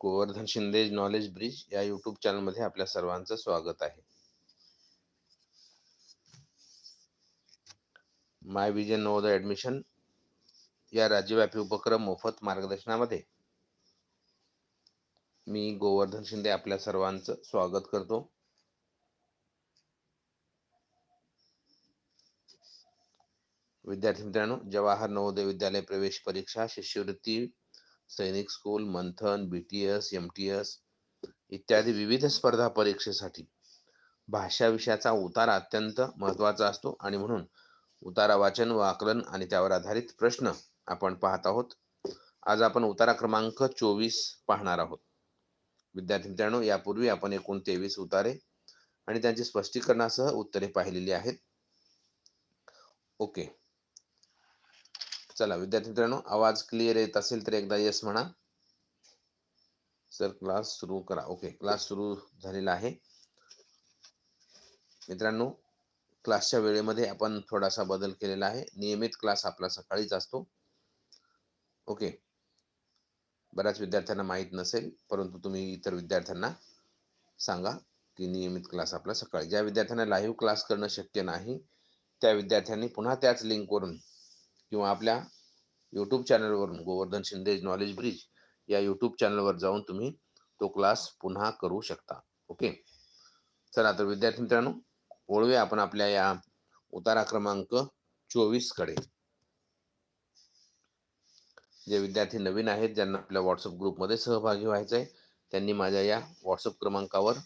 Govardhan Shinde knowledge bridge या YouTube चॅनलमध्ये आपल्या सर्वांचं स्वागत आहे. माय विजन नवोदय ॲडमिशन या राज्यव्यापी उपक्रम मोफत मार्गदर्शनामध्ये मी गोवर्धन शिंदे आपल्या सर्वांचं स्वागत करतो. विद्यार्थी मित्रांनो जवाहर नवोदय विद्यालय प्रवेश परीक्षा शिष्यवृत्ती Sainik school Manthan B T S M T S इत्यादी विविध स्पर्धा परीक्षेसाठी. भाषा विषयाचा उतारा अत्यंत महत्त्वाचा असतो आणि म्हणून उतारा वाचन व आकलन आणि त्यावर आधारित प्रश्न आपण पाहत आहोत. आज आपण उतारा क्रमांक चोवीस पाहणार आहोत. विद्यार्थी मित्रांनो यापूर्वी आपण एकूण तेवीस उतारे आणि त्यांची स्पष्टीकरणासह उत्तरे पाहिलेली आहेत. ओके. चला विद्यार्थी मित्रांनो आवाज क्लिअर येत असेल तर एकदा येस म्हणा. सर क्लास सुरू करा. ओके क्लास सुरू झालेला आहे. मित्रांनो क्लासच्या वेळेमध्ये आपण थोडासा बदल केलेला आहे. नियमित क्लास आपला सकाळीच असतो. ओके बऱ्याच विद्यार्थ्यांना माहीत नसेल परंतु तुम्ही इतर विद्यार्थ्यांना सांगा की नियमित क्लास आपला सकाळी. ज्या विद्यार्थ्यांना लाईव्ह क्लास करणं शक्य नाही त्या विद्यार्थ्यांनी पुन्हा त्याच लिंकवरून किंवा आपल्या यूट्यूब चॅनलवरून गोवर्धन शिंदे नॉलेज ब्रिज या यूट्यूब चॅनलवर जाऊन तुम्ही तो क्लास पुन्हा करू शकता. ओके चला तर विद्यार्थी मित्रांनो वळूया आपण आपल्या या उतारा क्रमांक चोवीसकडे. जे विद्यार्थी नवीन आहेत ज्यांना आपल्या व्हॉट्सअप ग्रुपमध्ये सहभागी व्हायचं आहे त्यांनी माझ्या या व्हॉट्सअप क्रमांकावर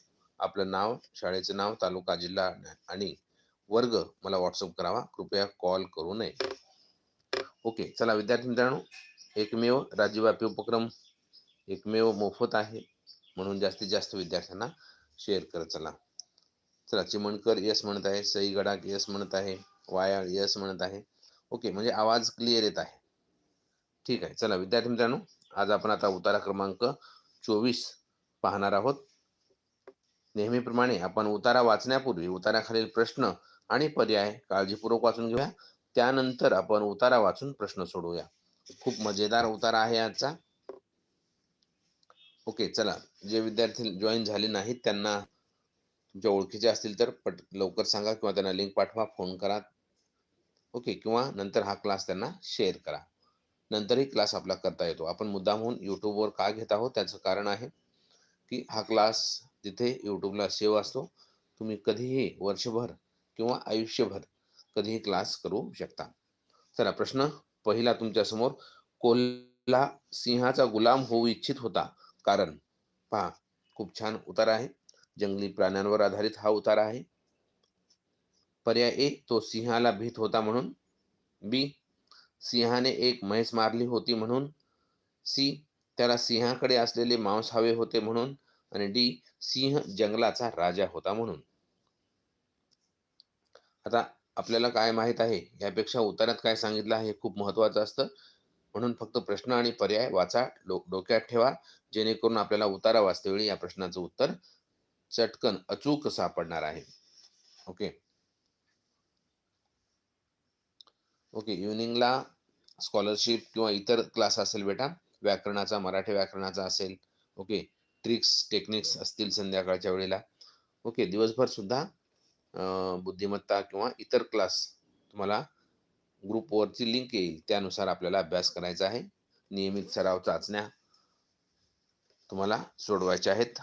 आपलं नाव शाळेचं नाव तालुका जिल्हा आणि वर्ग मला व्हॉट्सअप करावा. कृपया कॉल करू नये. ओके चला विद्यार्थी मित्रांनो एकमेव राज्यव्यापी उपक्रम एकमेव मोफत आहे म्हणून जास्तीत जास्त विद्यार्थ्यांना शेअर करत चला. चला चिमणकर यस म्हणत आहे सई गडाक यस म्हणत आहे वायाळ यस म्हणत आहे. ओके म्हणजे आवाज क्लिअर येत आहे. ठीक आहे चला विद्यार्थी मित्रांनो आज आपण आता उतारा क्रमांक चोवीस पाहणार आहोत. नेहमीप्रमाणे आपण उतारा वाचण्यापूर्वी उताराखालील प्रश्न आणि पर्याय काळजीपूर्वक वाचून घेऊया. त्यानंतर आपण उतारा वाचून प्रश्न सोडवूया. खूप मजेदार उतारा आहे आजचा ओके चला. जे विद्यार्थी जॉईन झाले नाहीत त्यांना तुमच्या ओळखीचे असतील तर पट लवकर सांगा किंवा त्यांना लिंक पाठवा फोन करा. ओके किंवा नंतर हा क्लास त्यांना शेअर करा. नंतरही क्लास आपला करता येतो. आपण मुद्दाम होऊन यूट्यूबवर का घेत आहोत त्याचं कारण आहे की हा क्लास तिथे यूट्यूबला सेव असतो तुम्ही कधीही वर्षभर किंवा आयुष्यभर कधीही क्लास करू शकता. चला प्रश्न पहिला तुमच्यासमोर कोल्हा सिंहाचा गुलाम होऊ इच्छित होता. कारण पहा खूप छान उतार आहे. जंगली प्राण्यांवर आधारित हा उतार आहे. पर्याय ए तो सिंहाला भीत होता म्हणून. बी सिंहाने एक म्हैस मारली होती म्हणून. सी त्याला सिंहाकडे असलेले मांस हवे होते म्हणून. आणि डी सिंह जंगलाचा राजा होता म्हणून. आता आपल्याला काय माहीत आहे? यापेक्षा उतारात काय सांगितलं आहे हे खूप महत्वाचं असतं. म्हणून फक्त प्रश्न आणि पर्याय वाचा डोक्यात ठेवा. जेणेकरून आपल्याला उतारा वाचतेवेळी या प्रश्नाचं उत्तर चटकन अचूक सापडणार आहे. ओके. ओके इव्हिनिंगला स्कॉलरशिप किंवा इतर क्लास असेल बेटा. व्याकरणाचा मराठी व्याकरणाचा असेल. ओके ट्रिक्स टेक्निक्स असतील संध्याकाळच्या वेळेला. ओके दिवसभर सुद्धा बुद्धिमत्ता किंवा इतर क्लास तुम्हाला ग्रुपवरची लिंक येईल. त्यानुसार आपल्याला अभ्यास करायचा आहे. नियमित सराव चाचण्या तुम्हाला सोडवायच्या आहेत.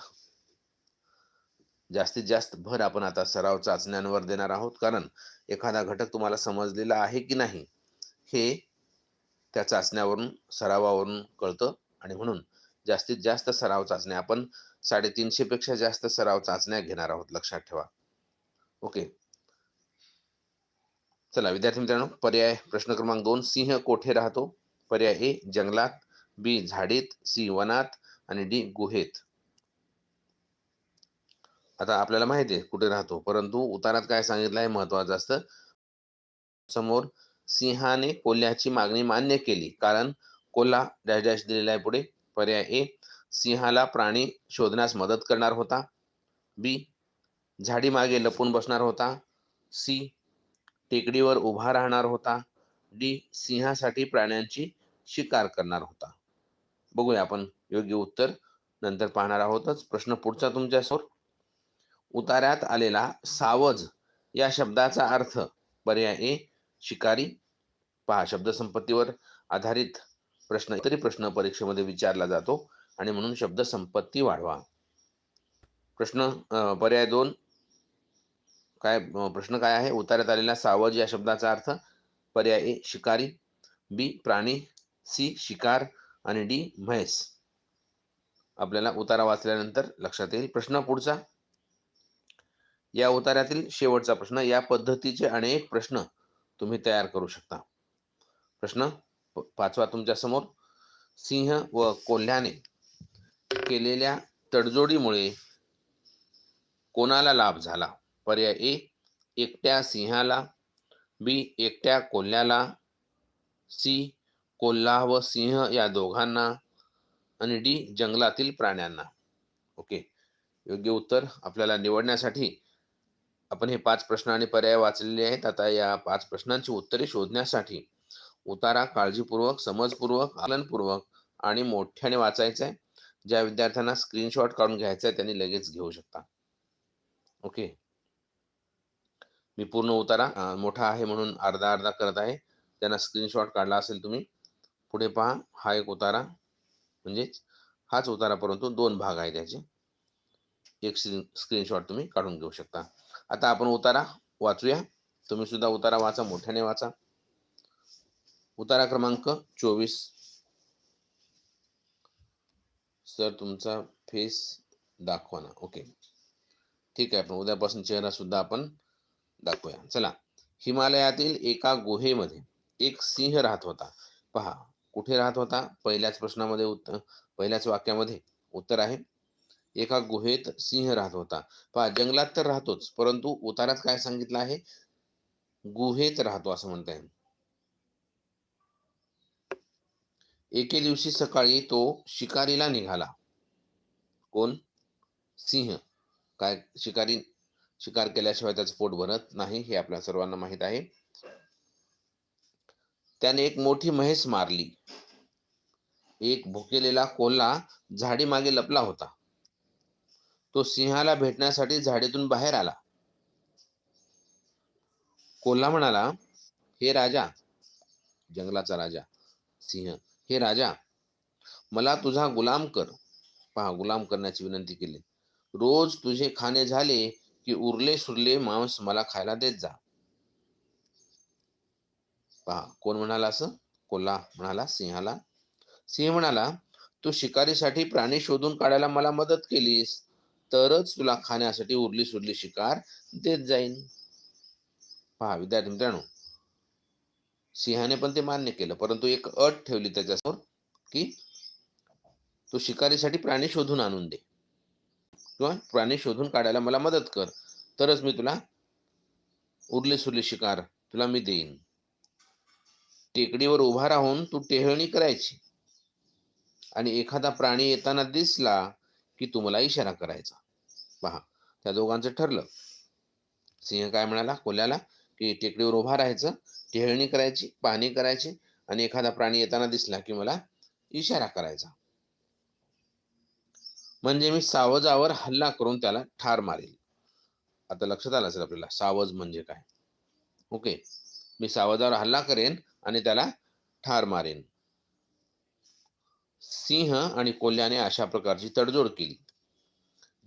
जास्तीत जास्त भर आपण आता सराव चाचण्यांवर देणार आहोत. कारण एखादा घटक तुम्हाला समजलेला आहे की नाही हे त्या चाचण्यावरून सरावावरून कळतं. आणि म्हणून जास्तीत जास्त सराव चाचण्या आपण साडेतीनशे पेक्षा जास्त सराव चाचण्या घेणार आहोत. लक्षात ठेवा. ओके. चला विद्यार्थी मित्रांनो पर्याय प्रश्न क्रमांक दोन सिंह कोठे राहतो? पर्याय ए जंगलात बी झाडीत सी वनात आणि डी गुहेत. आता आपल्याला माहिती आहे कुठे राहतो परंतु उतारात काय सांगितलं आहे महत्वाचं असतं? समोर सिंहाने कोल्ह्याची मागणी मान्य केली कारण कोल्हा डॅश डॅश दिलेला आहे पुढे. पर्याय ए सिंहाला प्राणी शोधण्यास मदत करणार होता. बी झाडी मागे लपून बसणार होता. सी. टेकडीवर उभा राहणार होता. डी. सिंहासाठी प्राण्यांची शिकार करणार होता. बघूया आपण योग्य उत्तर नंतर पाहणार आहोतच. प्रश्न पुढचा तुमच्यासमोर. उतार्यात आलेला सावज या शब्दाचा अर्थ पर्याय ए. शिकारी. पहा शब्दसंपत्तीवर आधारित प्रश्न तरी प्रश्न परीक्षेमध्ये विचारला जातो आणि म्हणून शब्दसंपत्ती वाढवा. प्रश्न पर्याय दोन. काय प्रश्न काय आहे? उतार्यात आलेला सावज या शब्दाचा अर्थ पर्याय ए शिकारी बी प्राणी सी शिकार आणि डी म्हैस. आपल्याला उतारा वाचल्यानंतर लक्षात येईल. प्रश्न पुढचा. या उतार्यातील शेवटचा प्रश्न या पद्धतीचे अनेक प्रश्न तुम्ही तयार करू शकता. प्रश्न पाचवा तुमच्यासमोर. सिंह व कोल्ह्याने केलेल्या तडजोडीमुळे कोणाला लाभ झाला? पर्याय ए एकट्या सिंहाला बी एकट्या कोल्ह्याला सी कोल्हा व सिंह या दोघांना आणि डी जंगलातील प्राण्यांना. ओके योग्य उत्तर आपल्याला निवडण्यासाठी आपण हे पाच प्रश्न आणि पर्याय वाचलेले आहेत. आता या पाच प्रश्नांची उत्तरे शोधण्यासाठी उतारा काळजीपूर्वक समजपूर्वक आलनपूर्वक आणि मोठ्याने वाचायचा आहे ज्या विद्यार्थ्यांना स्क्रीनशॉट काढून घ्यायचा आहे त्यांनी लगेच घेऊ शकता. ओके मी पूर्ण उतारा. मोठा आहे म्हणून अर्धा अर्धा करत आहे. त्यांना स्क्रीनशॉट काढला असेल तुम्ही. पुढे पहा हा एक उतारा. म्हणजेच हाच उतारा परंतु दोन भाग आहे त्याचे. एक स्क्रीनशॉट तुम्ही काढून घेऊ शकता. आता आपण उतारा वाचूया. तुम्ही सुद्धा उतारा वाचा मोठ्याने वाचा. उतारा क्रमांक चोवीस. सर तुमचा फेस दाखवा ना. ओके. ठीक आहे आपण उद्यापासून चेहरा सुद्धा आपण दाखवूया. चला. हिमालयातील एका गुहेमध्ये एक सिंह राहत होता. पहा कुठे राहत होता? पहिल्याच प्रश्नामध्ये उत्तर पहिल्याच वाक्यामध्ये उत्तर आहे. एका गुहेत सिंह राहत होता. पहा जंगलात तर राहतोच परंतु उतारात काय सांगितलं आहे? गुहेत राहतो असं म्हणता येईल एके दिवशी सकाळी तो शिकारीला निघाला. कोण? सिंह. काय? शिकारी शिकार केल्याशिवाय त्याचं पोट भरत नाही हे आपल्या सर्वांना माहीत आहे. त्याने एक मोठी म्हैस मारली. एक भुकेलेला कोल्हा झाडी मागे लपला होता. तो सिंहाला भेटण्यासाठी झाडीतून बाहेर आला. कोल्हा म्हणाला हे राजा जंगलाचा राजा सिंह हे राजा मला तुझा गुलाम कर. पहा गुलाम करण्याची विनंती केली. रोज तुझे खाणे झाले की उरले सुरले मांस मला खायला देत जा. पहा कोण म्हणाला असं? कोल्हा म्हणाला सिंहाला. सिंह म्हणाला तू शिकारीसाठी प्राणी शोधून काढायला मला मदत केलीस तरच तुला खाण्यासाठी उरली सुरली शिकार देत जाईन. पहा विद्यार्थी मित्रांनो सिंहाने पण ते मान्य केलं परंतु एक अट ठेवली त्याच्यासमोर की तू शिकारीसाठी प्राणी शोधून आणून दे. किंवा प्राणी शोधून काढायला मला मदत कर. तरच मी तुला उरली सुरली शिकार तुला मी देईन. टेकडीवर उभा राहून तू टेहळणी करायची. आणि एखादा प्राणी येताना दिसला की तू मला इशारा करायचा. पहा त्या दोघांचं ठरलं. सिंह काय म्हणाला? कोल्याला की टेकडीवर उभा राहायचं टेहळणी करायची पाहणी करायची आणि एखादा प्राणी येताना दिसला की मला इशारा करायचा. म्हणजे मी सावजावर हल्ला करून त्याला ठार मारेल. आता लक्षात आलं असेल आपल्याला सावज म्हणजे काय? ओके. मी सावजावर हल्ला करेन आणि त्याला ठार मारेन. सिंह आणि कोल्ह्याने अशा प्रकारची तडजोड केली.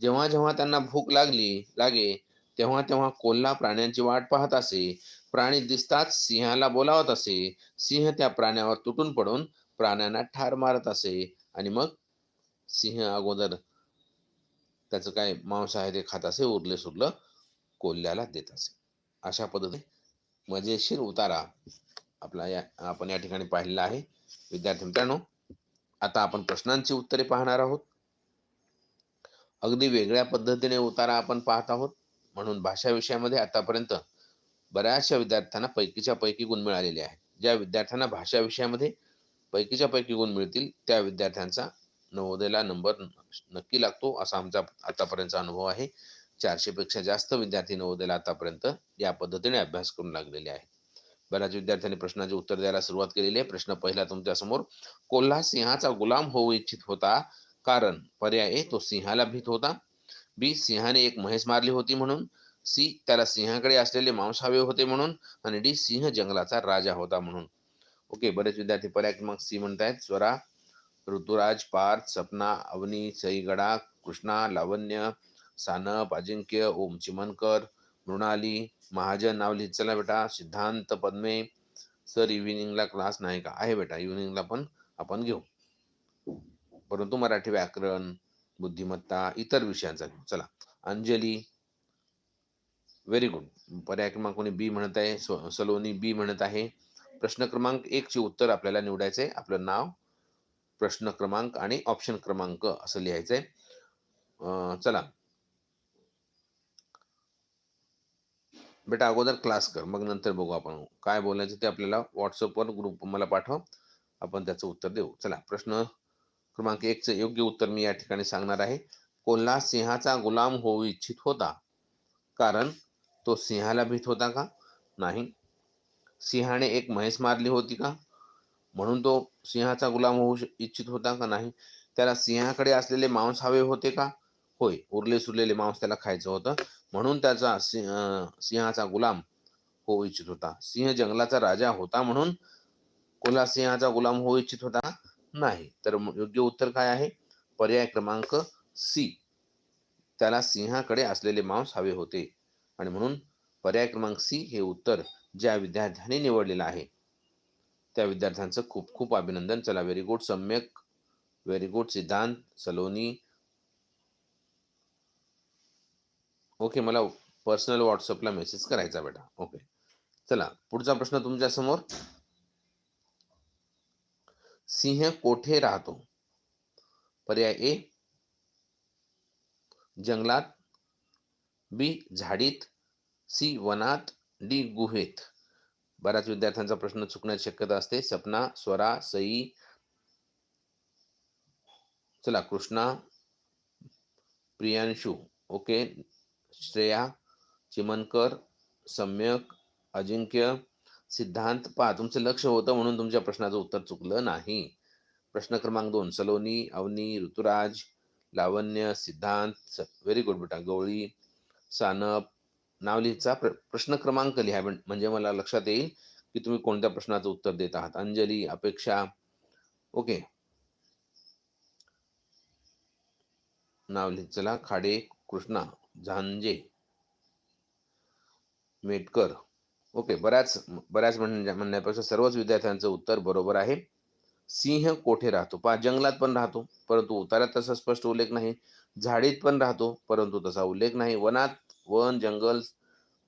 जेव्हा जेव्हा त्यांना भूक लागली लागे तेव्हा तेव्हा कोल्हा प्राण्यांची वाट पाहत असे. प्राणी दिसताच सिंहाला बोलावत असे. सिंह त्या प्राण्यावर तुटून पडून प्राण्यांना ठार मारत असे. आणि मग सिंह अगोदर त्याचं काय मांस आहे ते खात असे उरले सुरलं कोल्ह्याला देत असे. अशा पद्धतीने मजेशीर उतारा आपला या आपण या ठिकाणी पाहिलेला आहे. विद्यार्थी मित्रांनो आता आपण प्रश्नांची उत्तरे पाहणार आहोत. अगदी वेगळ्या पद्धतीने उतारा आपण पाहत आहोत. म्हणून भाषा विषयामध्ये आतापर्यंत बऱ्याचशा विद्यार्थ्यांना पैकीच्या पैकी गुण मिळालेले आहेत. ज्या विद्यार्थ्यांना भाषा विषयामध्ये पैकीच्या पैकी गुण मिळतील त्या विद्यार्थ्यांचा नवोदयला नंबर नक्की लागतो असा आमचा आतापर्यंतचा अनुभव आहे. चारशेपेक्षा जास्त विद्यार्थी नवोदयला आतापर्यंत या पद्धतीने अभ्यास करून लागलेले आहेत. बऱ्याच विद्यार्थ्यांनी प्रश्नाचे उत्तर द्यायला सुरुवात केलेली आहे. प्रश्न पहिला तुमच्यासमोर कोल्हा सिंहाचा गुलाम होऊ इच्छित होता कारण पर्याय ए तो सिंहाला भीत होता. बी सिंहाने एक म्हैस मारली होती म्हणून. सी त्याला सिंहाकडे असलेले मांस हवे होते म्हणून. आणि डी सिंह जंगलाचा राजा होता म्हणून. ओके बरेच विद्यार्थी पर्याय क्रमांक सी म्हणतायत. स्वरा ऋतुराज पार्थ सपना अवनी सईगडा कृष्णा लावण्य सानप अजिंक्य ओम चिमनकर मृणाली महाजन नाव लिहित चला बेटा सिद्धांत पद्मे. सर इव्हिनिंगला क्लास नाही का? आहे बेटा इव्हिनिंगला पण आपण घेऊ. परंतु मराठी व्याकरण बुद्धिमत्ता इतर विषयांचा घेऊ. चला. अंजली. व्हेरी गुड पर्याय क्रमांक कोणी बी म्हणत आहे? सलोनी बी म्हणत आहे. प्रश्न क्रमांक एक चे उत्तर आपल्याला निवडायचे आपलं नाव प्रश्न क्रमांक आणि ऑप्शन क्रमांक असं लिहायचंय. चला. बेटा अगोदर क्लास कर मग नंतर बघू आपण. काय बोलायचं ते आपल्याला व्हॉट्सअपवर ग्रुप मला पाठव. आपण त्याचं उत्तर देऊ. चला प्रश्न क्रमांक एकचं योग्य उत्तर मी या ठिकाणी सांगणार आहे. कोल्हा सिंहाचा गुलाम होऊ इच्छित होता? कारण तो सिंहाला भीत होता का? नाही. सिंहाने एक म्हैस मारली होती का? म्हणून तो सिंहाचा गुलाम होऊ इच्छित होता का नाही? त्याला सिंहाकडे असलेले मांस हवे होते का? होय उरले सुरलेले मांस त्याला खायचं होतं. म्हणून त्याचा सिंहाचा गुलाम होऊ इच्छित होता. सिंह जंगलाचा राजा होता म्हणून कोल्हा सिंहाचा गुलाम होऊ इच्छित होता नाही. तर योग्य उत्तर काय आहे? पर्याय क्रमांक सी. त्याला सिंहाकडे असलेले मांस हवे होते. आणि म्हणून पर्याय क्रमांक सी हे उत्तर ज्या विद्यार्थ्यांनी निवडलेलं आहे. त्या विद्यार्थ्यांचं खूप खूप अभिनंदन. चला very good Samyak. Very good Siddhant Saloni. Okay मला पर्सनल व्हॉट्सअपला मेसेज करायचा बेटा. ओके चला पुढचा प्रश्न तुमच्यासमोर. सिंह कोठे राहतो? पर्याय ए जंगलात. बी झाडीत. सी वनात. डी गुहेत. बऱ्याच विद्यार्थ्यांचा प्रश्न चुकण्याची शक्यता असते. सपना स्वरा सई चला कृष्णा प्रियांशू ओके. श्रेया चिमनकर सम्यक अजिंक्य सिद्धांत पहा तुमचं लक्ष होतं म्हणून तुमच्या प्रश्नाचं उत्तर चुकलं नाही. प्रश्न क्रमांक दोन सलोनी अवनी ऋतुराज लावण्य सिद्धांत व्हेरी गुड बेटा गवळी सानप नाव लिहिचा प्र, प्रश्न क्रमांक लिहा. म्हणजे मला लक्षात येईल की तुम्ही कोणत्या प्रश्नाचं उत्तर देत आहात. अंजली अपेक्षा. ओके. नाव लिहित चला. खाडे कृष्णा झांजे. मेटकर. ओके बऱ्याच बऱ्याच म्हण- म्हणण्यापेक्षा सर्वच विद्यार्थ्यांचं उत्तर बरोबर आहे. सिंह कोठे राहतो? पहा जंगलात पण राहतो परंतु उतारात तसा स्पष्ट उल्लेख नाही. झाडीत पण राहतो परंतु तसा उल्लेख नाही. वनात वन जंगल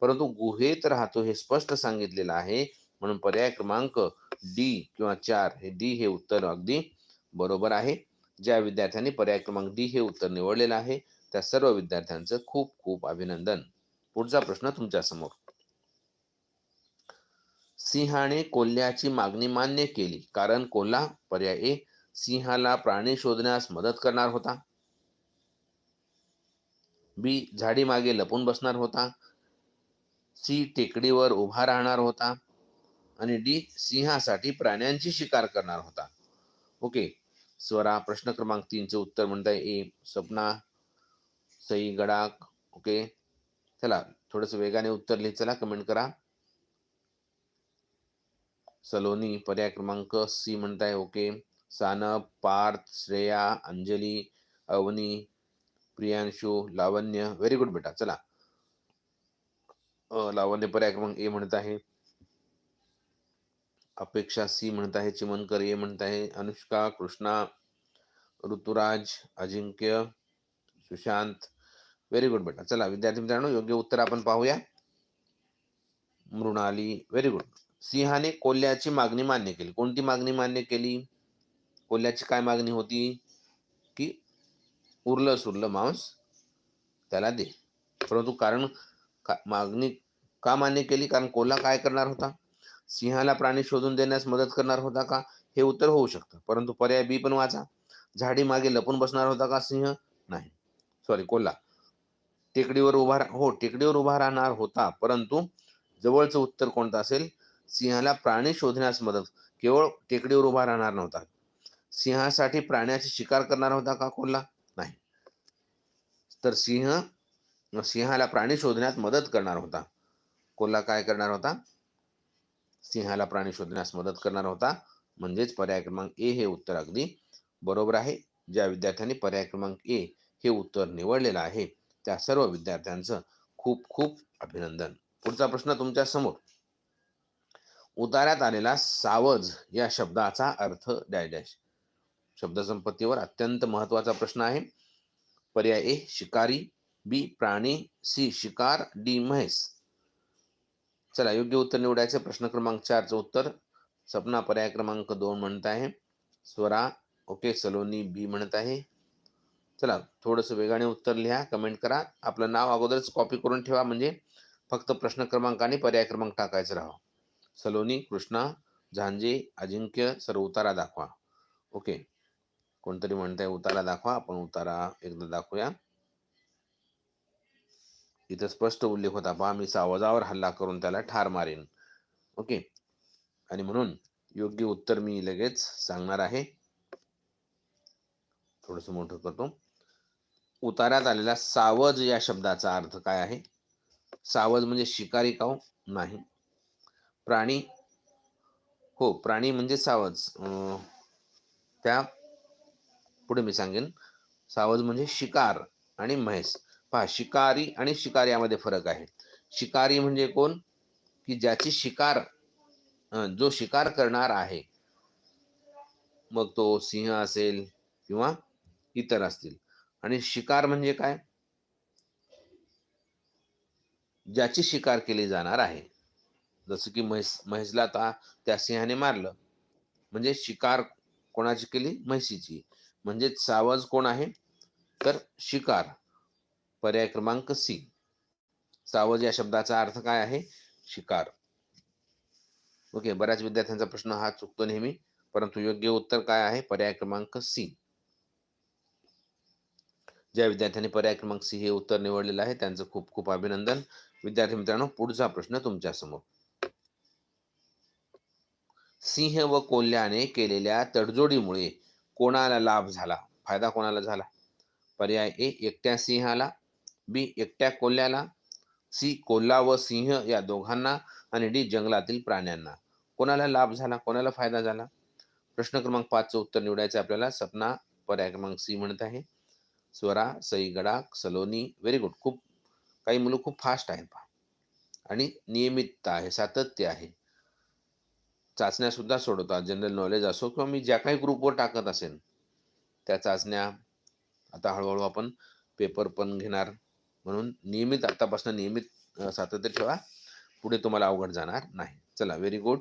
परंतु गुहेत राहतो हे स्पष्ट सांगितलेलं आहे. म्हणून पर्याय क्रमांक डी किंवा चार हे डी हे उत्तर अगदी बरोबर आहे. ज्या विद्यार्थ्यांनी पर्याय क्रमांक डी हे उत्तर निवडलेलं आहे त्या सर्व विद्यार्थ्यांचं खूप खूप अभिनंदन. पुढचा प्रश्न तुमच्यासमोर. सिंहाने कोल्ह्याची मागणी मान्य केली कारण कोल्हा पर्याय ए सिंहाला प्राणी शोधण्यास मदत करणार होता. बी झाडी मागे लपून बसणार होता. सी टेकडीवर उभा राहणार होता आणि डी सिंहासाठी प्राण्यांची शिकार करणार होता. ओके स्वरा प्रश्न क्रमांक तीनचं उत्तर म्हणताय ए सपना सई गडाक ओके. चला थोडस वेगाने उत्तर लिहित चला कमेंट करा. सलोनी पर्याय क्रमांक सी म्हणताय okay. Sanap Parth Shreya Anjali Avani Priyanshu Lavanya very good बेटा चला. लावण्य पर्याय क्रमांक ए म्हणत आहे. अपेक्षा सी म्हणत आहे चिमनकर ए म्हणत आहे अनुष्का कृष्णा ऋतुराज अजिंक्य सुशांत व्हेरी गुड बेटा चला. विद्यार्थी मित्रांनो योग्य उत्तर आपण पाहूया. मृणाली व्हेरी गुड सिंहाने कोल्ह्याची मागणी मान्य केली. कोणती मागणी मान्य केली? कोल्ह्याची काय मागणी होती? उरलं सुरलं मांस त्याला दे. परंतु कारण का- मागणी का मान्य केली? कारण कोल्हा काय करणार होता? सिंहाला प्राणी शोधून देण्यास मदत करणार होता का? हे उत्तर होऊ शकतं. परंतु पर्याय बी पण वाचा. झाडी मागे लपून बसणार होता का सिंह? नाही. सॉरी कोल्हा. टेकडीवर उभा हो टेकडीवर उभा राहणार होता. परंतु जवळचं उत्तर कोणतं असेल? सिंहाला प्राणी शोधण्यास मदत. केवळ टेकडीवर उभा राहणार नव्हता. सिंहासाठी प्राण्याची शिकार करणार होता का कोल्हा? तर सिंह सिंहाला प्राणी शोधण्यात मदत करणार होता. कोल्हा काय करणार होता? सिंहाला प्राणी शोधण्यास मदत करणार होता. म्हणजेच पर्याय क्रमांक ए हे उत्तर अगदी बरोबर आहे. ज्या विद्यार्थ्यांनी पर्याय क्रमांक ए हे उत्तर निवडलेलं आहे त्या सर्व विद्यार्थ्यांचं खूप खूप अभिनंदन. पुढचा प्रश्न तुमच्यासमोर. उतार्यात आलेला सावज या शब्दाचा अर्थ डॅश डॅश. शब्दसंपत्तीवर अत्यंत महत्त्वाचा प्रश्न आहे. पर्याय ए शिकारी बी प्राणी सी शिकार डी म्हैस. चला योग्य उत्तर निवडायचं. प्रश्न क्रमांक चारचं उत्तर. सपना पर्याय क्रमांक दोन म्हणत आहे. स्वरा ओके सलोनी बी म्हणत आहे. चला थोडंसं वेगाने उत्तर लिहा कमेंट करा. आपलं नाव अगोदरच कॉपी करून ठेवा म्हणजे फक्त प्रश्न क्रमांक आणि पर्याय क्रमांक टाकायचं राहा. सलोनी कृष्णा झांजे अजिंक्य सर्व उतारा दाखवा. ओके. कोणतरी म्हणतंय उतारा दाखवा आपण उतारा एकदा दाखवूया. इथं स्पष्ट उल्लेख होता पहा मी सावजावर हल्ला करून त्याला ठार मारेन. ओके. आणि म्हणून योग्य उत्तर मी लगेच सांगणार आहे. थोडस मोठं करतो. उतारात आलेला सावज या शब्दाचा अर्थ काय आहे? सावज म्हणजे शिकारी काव हो? नाही. प्राणी? हो प्राणी म्हणजे सावज. त्या पुढे मी सांगेन. सावज म्हणजे शिकार आणि म्हैस. पहा शिकारी आणि शिकार यामध्ये फरक आहे. शिकारी म्हणजे कोण? की ज्याची शिकार जो शिकार करणार आहे. मग तो सिंह असेल किंवा इतर असतील. आणि शिकार म्हणजे काय? ज्याची शिकार केली जाणार आहे. जसं की म्हैस म्हैसला आता त्या सिंहाने मारलं. म्हणजे शिकार कोणाची केली? म्हैसीची. म्हणजे सावज कोण आहे? तर शिकार. पर्याय क्रमांक सी. सावज या शब्दाचा अर्थ काय आहे? शिकार. ओके बऱ्याच विद्यार्थ्यांचा प्रश्न हा चुकतो नेहमी परंतु योग्य उत्तर काय आहे? पर्याय क्रमांक सी. ज्या विद्यार्थ्यांनी पर्याय क्रमांक सी हे उत्तर निवडलेलं आहे त्यांचं खूप खूप अभिनंदन. विद्यार्थी मित्रांनो पुढचा प्रश्न तुमच्यासमोर. सिंह व कोल्ह्याने केलेल्या तडजोडीमुळे कोणाला लाभ झाला? फायदा कोणाला झाला? पर्याय ए एकट्या सिंहाला बी एकट्या कोल्ह्याला सी कोल्हा व सिंह या दोघांना आणि डी जंगलातील प्राण्यांना. कोणाला लाभ झाला? कोणाला फायदा झाला? प्रश्न क्रमांक पाचचं उत्तर निवडायचं आपल्याला. सपना पर्याय क्रमांक सी म्हणत आहे. Swara Sai Gadak Saloni very good. खूप काही मुलं खूप फास्ट आहेत पहा. आणि नियमितता आहे सातत्य आहे. चाचण्यासुद्धा सोडवतात. जनरल नॉलेज असो किंवा मी ज्या काही ग्रुपवर टाकत असेन त्या चाचण्या आता हळूहळू आपण पेपर पण घेणार. म्हणून नियमित आत्तापासून नियमित सातत्य ठेवा. पुढे तुम्हाला अवघड जाणार नाही. चला very good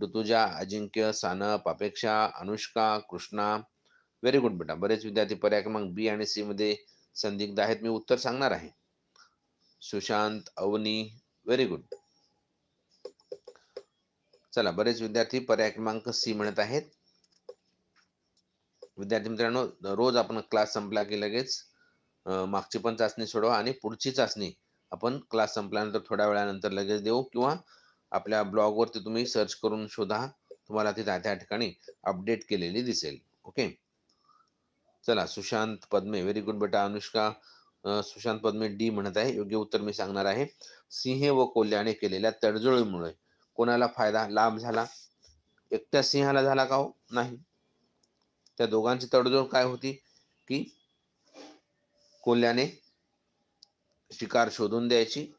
Rutuja Ajinkya Sanap Apeksha Anushka Krishna very good बेटा. बरेच विद्यार्थी पर्याय क्रमांक बी आणि सी मध्ये संदिग्ध आहेत. मी उत्तर सांगणार आहे. सुशांत अवनी व्हेरी गुड चला बरेच विद्यार्थी पर्याय क्रमांक सी म्हणत आहेत. विद्यार्थी मित्रांनो रोज आपण क्लास संपला की लगेच मागची पण चाचणी सोडवा आणि पुढची चाचणी आपण क्लास संपल्यानंतर थोड्या वेळानंतर लगेच देऊ किंवा आपल्या ब्लॉगवरती तुम्ही सर्च करून शोधा तुम्हाला ती त्या त्या ठिकाणी अपडेट केलेली दिसेल. ओके? चला सुशांत पद्मे व्हेरी गुड बेटा अनुष्का. सुशांत पद्मे डी म्हणत आहे योग्य उत्तर मी सांगणार आहे. सिंह व कोल्ह्याने केलेल्या तडजोडीमुळे कोणाला फायदा लाभ झाला? एकट्या सिंहाला झाला का हो? नाही. त्या दोघांची तडजोड काय होती? की कोल्ह्याने शिकार शोधून द्यायची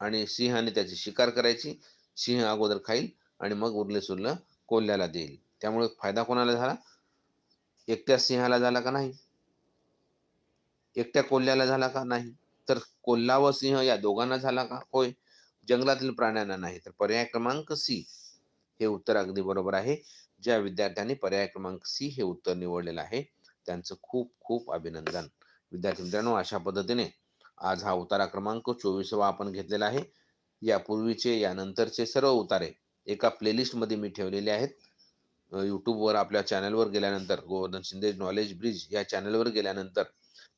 आणि सिंहाने त्याची शिकार करायची. सिंह अगोदर खाईल आणि मग उरले सुरलं कोल्ह्याला देईल. त्यामुळे फायदा कोणाला झाला? एकट्या सिंहाला झाला का नाही? एकट्या कोल्ह्याला झाला का नाही? तर कोल्हा व सिंह या दोघांना झाला का? होय. जंगलातील प्राण्यांना नाही तर पर्याय क्रमांक सी हे उत्तर अगदी बरोबर आहे. ज्या विद्यार्थ्यांनी पर्याय क्रमांक सी हे उत्तर निवडलेलं आहे त्यांचं खूप खूप अभिनंदन. विद्यार्थी मित्रांनो अशा पद्धतीने आज हा उतारा क्रमांक चोवीसवा आपण घेतलेला आहे. यापूर्वीचे यानंतरचे सर्व उतारे एका प्लेलिस्टमध्ये मी ठेवलेले आहेत. यूट्यूबवर आपल्या चॅनलवर गेल्यानंतर गोवर्धन शिंदे नॉलेज ब्रिज या चॅनलवर गेल्यानंतर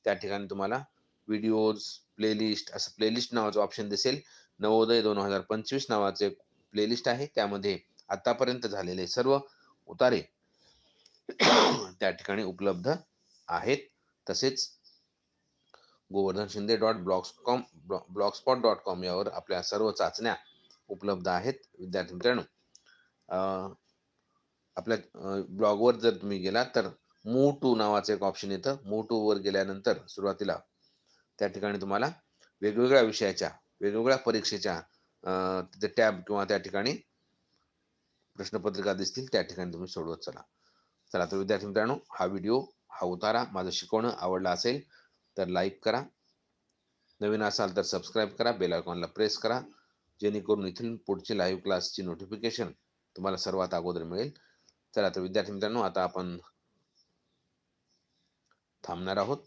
त्या ठिकाणी तुम्हाला व्हिडिओज प्लेलिस्ट असं प्लेलिस्ट नावाचं ऑप्शन दिसेल. नवोदय दोन हजार पंचवीस नावाचे प्लेलिस्ट आहे. त्यामध्ये आतापर्यंत झालेले सर्व उतारे त्या ठिकाणी उपलब्ध आहेत. तसेच Govardhan Shinde dot blogs com blogspot dot com यावर आपल्या सर्व चाचण्या उपलब्ध आहेत. विद्यार्थी मित्रांनो आपल्या ब्लॉगवर जर तुम्ही गेला तर मू टू नावाचं एक ऑप्शन येतं. मू टू वर गेल्यानंतर सुरुवातीला त्या ठिकाणी तुम्हाला वेगवेगळ्या विषयाच्या वेगवेगळ्या परीक्षेच्या तिथे टॅब किंवा त्या ठिकाणी प्रश्नपत्रिका दिसतील त्या ठिकाणी तुम्ही सोडवत चला. चला तर विद्यार्थी मित्रांनो हा व्हिडिओ हा उतारा माझं शिकवणं आवडला असेल तर लाईक करा. नवीन असाल तर सबस्क्राईब करा बेल आयकॉनला प्रेस करा. जेणेकरून इथून पुढची लाईव्ह क्लासची नोटिफिकेशन तुम्हाला सर्वात अगोदर मिळेल. चला तर विद्यार्थी मित्रांनो आता आपण थांबणार आहोत.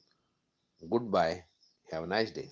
Good bye. Have nice day.